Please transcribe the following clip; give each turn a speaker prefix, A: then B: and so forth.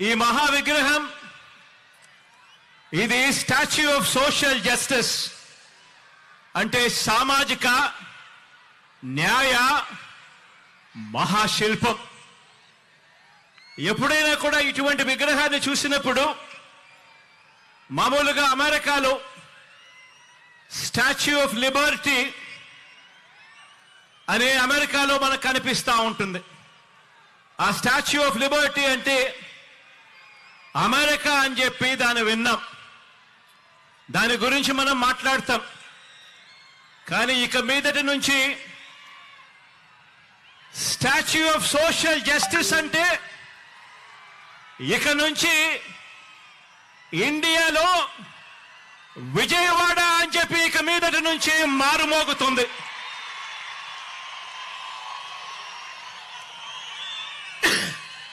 A: ఈ మహా విగ్రహం ఇది స్టాచ్యూ ఆఫ్ సోషల్ జస్టిస్ అంటే సామాజిక న్యాయ మహాశిల్పం. ఎప్పుడైనా కూడా ఇటువంటి విగ్రహాన్ని చూసినప్పుడు మామూలుగా అమెరికాలో స్టాచ్యూ ఆఫ్ లిబర్టీ అనే అమెరికాలో మనకు కనిపిస్తూ ఉంటుంది. ఆ స్టాచ్యూ ఆఫ్ లిబర్టీ అంటే అమెరికా అని చెప్పి దాన్ని విన్నాం. దాని గురించి మనం మాట్లాడతాం. కానీ ఇక మీదటి నుంచి స్టాచ్యూ ఆఫ్ సోషల్ జస్టిస్ అంటే ఇక నుంచి ఇండియాలో విజయవాడ అని చెప్పి ఇక మీదటి నుంచి మారుమోగుతుంది.